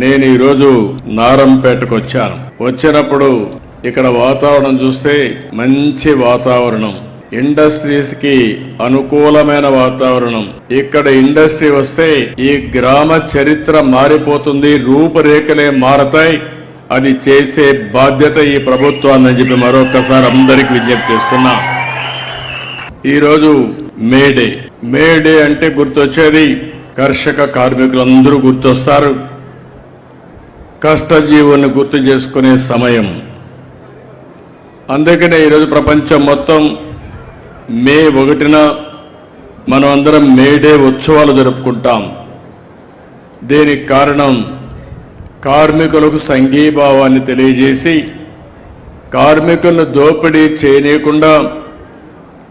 నేను ఈరోజు నారంపేటకు వచ్చాను. వచ్చినప్పుడు ఇక్కడ వాతావరణం చూస్తే మంచి వాతావరణం. ఇండస్ట్రీస్కి అనుకూలమైన వాతావరణం. ఇక్కడ ఇండస్ట్రీ వస్తే ఈ గ్రామ చరిత్ర మారిపోతుంది రూపురేఖలే మారతాయి. అది చేసే బాధ్యత ఈ ప్రభుత్వాన్ని చెప్పి మరొకసారి అందరికి విజ్ఞప్తి చేస్తున్నా. ఈరోజు మేడే మేడే అంటే గుర్తొచ్చేది. కర్షక కార్మికులందరూ గుర్తొస్తారు. కష్టజీవుని గుర్తు చేసుకునే సమయం. అందుకనే ఈరోజు ప్రపంచం మొత్తం మే ఒకటిన మనం అందరం మేడే ఉత్సవాలు జరుపుకుంటాం. దీనికి కారణం కార్మికులకు సంఘీభావాన్ని తెలియజేసి కార్మికులను దోపిడీ చేయనీయకుండా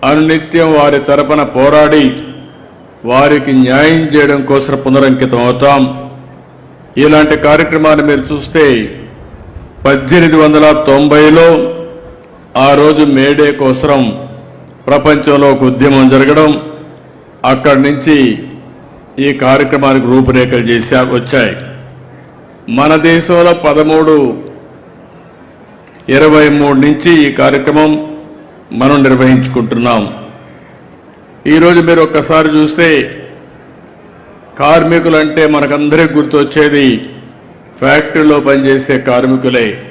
అనునిత్యం వారి తరపున పోరాడి వారికి న్యాయం చేయడం కోసం పునరంకితం అవుతాం. ఇలాంటి కార్యక్రమాన్ని మీరు చూస్తే పద్దెనిమిది వందల తొంభైలో ఆ రోజు మేడే కోసం ప్రపంచంలో ఒక ఉద్యమం జరగడం అక్కడి నుంచి ఈ కార్యక్రమానికి రూపురేఖలు చేసా వచ్చాయి. మన దేశంలో పదమూడు ఇరవై మూడు నుంచి ఈ కార్యక్రమం మనం నిర్వహించుకుంటున్నాం. ఈరోజు మీరు ఒక్కసారి చూస్తే కార్మికులంటే మనకందరికి గుర్తొచ్చేది ఫ్యాక్టరీలో పనిచేసే కార్మికులే.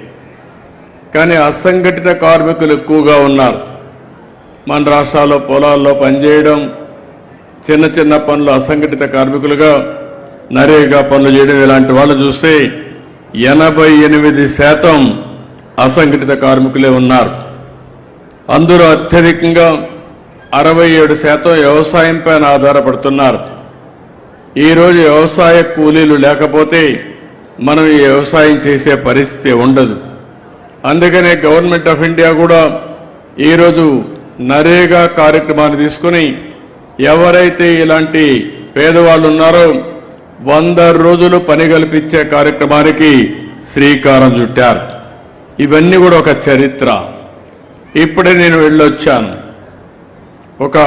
కానీ అసంఘటిత కార్మికులు ఎక్కువగా ఉన్నారు. మన రాష్ట్రాల్లో పొలాల్లో పనిచేయడం చిన్న చిన్న పనులు అసంఘటిత కార్మికులుగా నరేగా పనులు చేయడం ఇలాంటి వాళ్ళు చూస్తే ఎనభై ఎనిమిది శాతం అసంఘటిత కార్మికులే ఉన్నారు. అందులో అత్యధికంగా అరవై ఏడు శాతం వ్యవసాయం పైన ఆధారపడుతున్నారు. ఈరోజు వ్యవసాయ కూలీలు లేకపోతే మనం ఈ వ్యవసాయం చేసే పరిస్థితి ఉండదు. అందుకనే గవర్నమెంట్ ఆఫ్ ఇండియా కూడా ఈరోజు నరేగా కార్యక్రమాన్ని తీసుకుని ఎవరైతే ఇలాంటి పేదవాళ్ళు ఉన్నారో వంద రోజులు పని కల్పించే కార్యక్రమానికి శ్రీకారం చుట్టారు. ఇవన్నీ కూడా ఒక చరిత్ర. ఇప్పుడే నేను వెళ్ళొచ్చాను. ఒక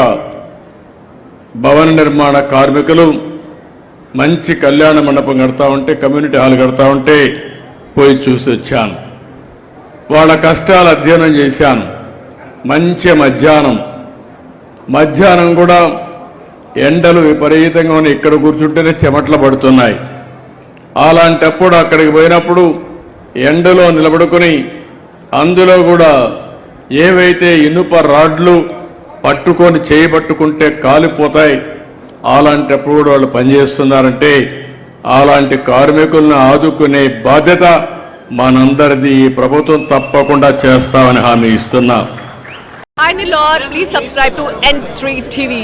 భవన నిర్మాణ కార్మికులు మంచి కళ్యాణ మండపం కడతా ఉంటే కమ్యూనిటీ హాల్ కడతా ఉంటే పోయి చూసి వచ్చాను. వాళ్ళ కష్టాలు అధ్యయనం చేశాను. మంచి మధ్యాహ్నం. మధ్యాహ్నం కూడా ఎండలు విపరీతంగా ఉన్నాయి. ఇక్కడ కూర్చుంటేనే చెమట్లు పడుతున్నాయి. అలాంటప్పుడు అక్కడికి పోయినప్పుడు ఎండలో నిలబడుకొని అందులో కూడా ఏవైతే ఇనుప రాడ్లు పట్టుకొని చేయి పట్టుకుంటే కాలిపోతాయి. అలాంటప్పుడు కూడా వాళ్ళు పనిచేస్తున్నారంటే అలాంటి కార్మికులను ఆదుకునే బాధ్యత మనందరిది. ఈ ప్రభుత్వం తప్పకుండా చేస్తామని హామీ ఇస్తున్నా. Hi Nilor, please subscribe to N3 TV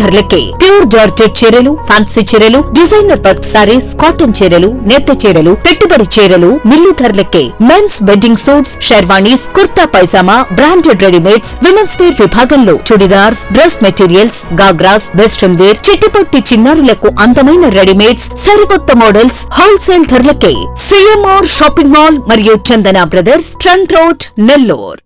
ధరలకే. ప్యూర్ జార్జెట్ చీరలు ఫ్యాన్సీ చీరలు డిజైనర్ వర్క్ సారీస్ కాటన్ చీరలు నేత చీరలు పెట్టుబడి చీరలు మిల్లి ధరలకే. Men's wedding suits sherwanis kurta pyjama branded readymades women's wear విభాగంలో churidars dress materials ghagras western wear చిట్టిపొట్టి చిన్నారులకు అందమైన రెడీమేడ్స్ సరికొత్త మోడల్స్ హోల్సేల్ ధరలకే. సిఎంఆర్ షాపింగ్ మాల్ మరియు Chandana Brothers trunk road Nellore.